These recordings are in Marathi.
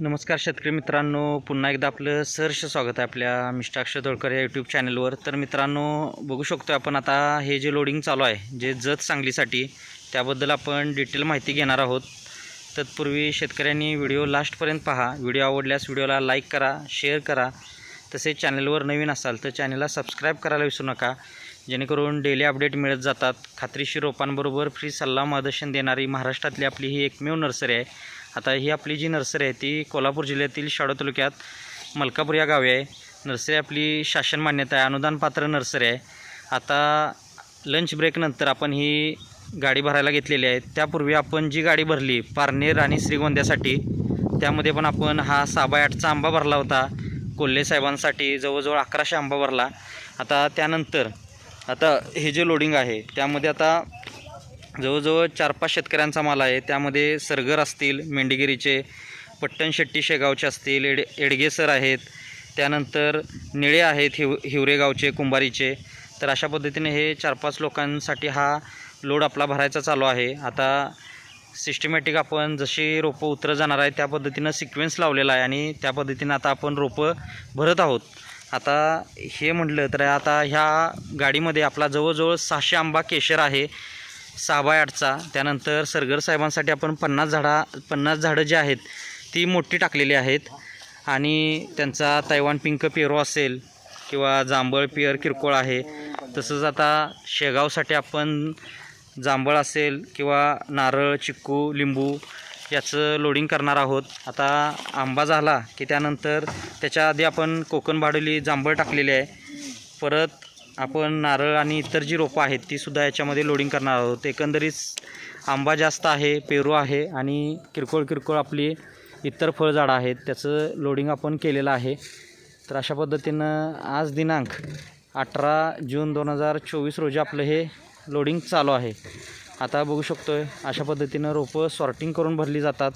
नमस्कार शेतकरी मित्रांनो पुन्हा एकदा आपलं सहर्ष स्वागत आहे आपल्या मिष्टाक्ष तोळकर या यूट्यूब चॅनलवर तर मित्रांनो बघू शकतो आपण आता हे जे लोडिंग चालू आहे जे जत सांगलीसाठी त्याबद्दल आपण डिटेल माहिती घेणार आहोत. तत्पूर्वी शेतकऱ्यांनी व्हिडिओ लास्टपर्यंत पहा. व्हिडिओ आवडल्यास व्हिडिओला लाईक करा शेअर करा. तसेच चॅनलवर नवीन असाल तर चॅनलला सबस्क्राईब करायला विसरू नका. जेणेकरून डेली अपडेट मिळत जातात. खात्रीशीर रोपांबरोबर फ्री सल्ला मार्गदर्शन देणारी महाराष्ट्रातली आपली ही एकमेव नर्सरी आहे. आता ही आपली जी नर्सरी आहे ती कोल्हापूर जिल्ह्यातील शाडो तालुक्यात मलकापूर या गावी आहे. नर्सरी आपली शासन मान्यता आहे अनुदान पात्र नर्सरी आहे. आता लंच ब्रेकनंतर आपण ही गाडी भरायला घेतलेली आहे. त्यापूर्वी आपण जी गाडी भरली पारनेर आणि श्रीगोंद्यासाठी त्यामध्ये पण आपण हा साबा आठचा आंबा भरला होता. कोल्हे साहेबांसाठी जवळजवळ अकराशे आंबा भरला. आता त्यानंतर आता हे जे लोडिंग आहे त्यामध्ये आता जवळजवळ चार पाच शेतकऱ्यांचा माल आहे. त्यामध्ये सरगर असतील मेंढगिरीचे पट्टण शेट्टी शेगावचे असतील एड एडगेसर आहेत. त्यानंतर निळे आहेत हिव हिवरेगावचे कुंभारीचे. तर अशा पद्धतीने हे चार पाच लोकांसाठी हा लोड आपला भरायचा चालू आहे. आता सिस्टमॅटिक आपण जशी रोपं उतरत जाणार आहे त्या पद्धतीनं सिक्वेन्स लावलेला आहे आणि त्या पद्धतीनं आता आपण रोपं भरत आहोत. आता हे म्हटलं तर आता ह्या गाडीमध्ये आपला जवळजवळ सहाशे आंबा केशर आहे. सहा बाय आठचा त्यानंतर सरगर साहेबांसाठी आपण पन्नास झाडा पन्नास झाडं जी आहेत ती मोठी टाकलेली आहेत. आणि त्यांचा तैवान पिंक पेरो असेल किंवा जांभळ पिअर किरकोळ आहे. तसंच आता शेगावसाठी आपण जांभळ असेल किंवा नारळ चिक्कू लिंबू याचं लोडिंग करणार आहोत. आता आंबा झाला की त्यानंतर त्याच्या आधी आपण कोकण भाडोली जांभळ टाकलेली आहे. परत आपण नारळ आणि इतर जी रोपं आहेत तीसुद्धा याच्यामध्ये लोडिंग करणार आहोत. एकंदरीत आंबा जास्त आहे पेरू आहे आणि किरकोळ किरकोळ आपली इतर फळझाडं आहेत त्याचं लोडिंग आपण केलेलं आहे. तर अशा पद्धतीनं आज दिनांक अठरा जून दोन हजार चोवीस रोजी आपलं हे लोडिंग चालू आहे. आता बघू शकतो आहे अशा पद्धतीनं रोपं सॉर्टिंग करून भरली जातात.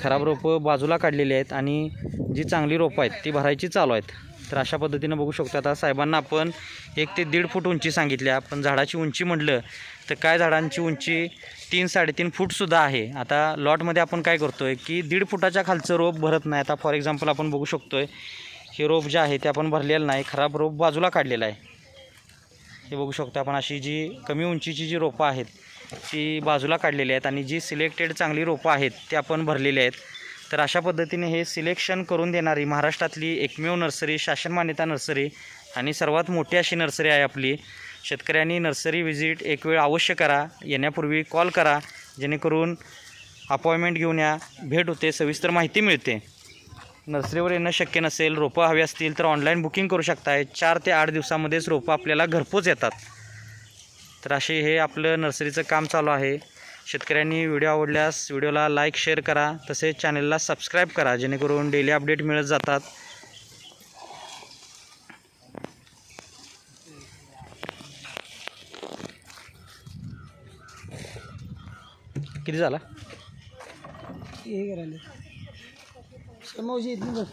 खराब रोपं बाजूला काढलेली आहेत आणि जी चांगली रोपं आहेत ती भरायची चालू आहेत. तर अशा पद्धतीनं बघू शकतो. आता साहेबांना आपण एक ते दीड फूट उंची सांगितल्या पण झाडाची उंची म्हटलं तर काय झाडांची उंची? तीन साडेतीन फूटसुद्धा आहे. आता लॉटमध्ये आपण काय करतो आहे की दीड फुटाच्या खालचं रोप भरत नाही. आता फॉर एक्झाम्पल आपण बघू शकतो आहे हे रोप जे आहे ते आपण भरलेलं नाही. खराब रोप बाजूला काढलेलं आहे. हे बघू शकतो आपण अशी जी कमी उंचीची जी रोपं आहेत ती बाजूला काढलेली आहेत आणि जी सिलेक्टेड चांगली रोपं आहेत ते आपण भरलेली आहेत. तर अशा पद्धतीने हे सिलेक्शन करून देणारी महाराष्ट्रातली एकमेव नर्सरी शासन मान्यता नर्सरी आणि सर्वात मोठी अशी नर्सरी आहे आपली. शेतकऱ्यांनी नर्सरी व्हिजिट एक वेळ अवश्य करा येण्यापूर्वी कॉल करा जेणेकरून अपॉइंटमेंट घेऊन या. भेट होते सविस्तर माहिती मिळते. नर्सरीवर येणं शक्य नसेल रोपं हवी असतील तर ऑनलाईन बुकिंग करू शकताय. चार ते आठ दिवसामध्येच रोपं आपल्याला घरपोच येतात. तर असे हे आपलं नर्सरीचं काम चालू आहे. शेतकऱ्यांनी व्हिडिओ आवडल्यास व्हिडिओला लाईक शेअर करा. तसेच चॅनलला सबस्क्राईब करा जेणेकरून डेली अपडेट मिळत जातात. किती झाला? हे करायला येत नाही बघ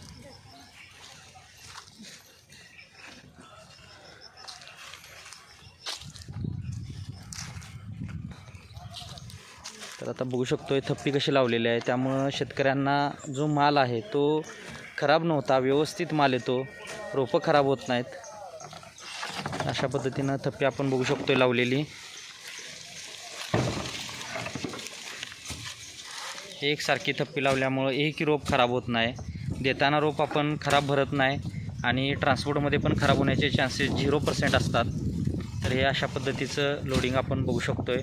तर आता बघू शकतो थप्पी कशी लावलेली आहे. त्यामुळं शेतकऱ्यांना जो माल आहे तो खराब नव्हता व्यवस्थित माल येतो रोपं खराब होत नाहीत. अशा पद्धतीनं थप्पी आपण बघू शकतो लावलेली. एकसारखी थप्पी लावल्यामुळं एकही रोप खराब होत नाही. देताना रोप आपण खराब भरत नाही आणि ट्रान्सपोर्टमध्ये पण खराब होण्याचे चान्सेस झिरो पर्सेंट असतात. तर हे अशा पद्धतीचं लोडिंग आपण बघू शकतोय.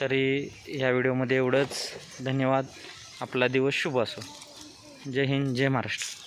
तरी ह्या व्हिडिओमध्ये एवढंच. धन्यवाद. आपला दिवस शुभ असो. जय हिंद जय महाराष्ट्र.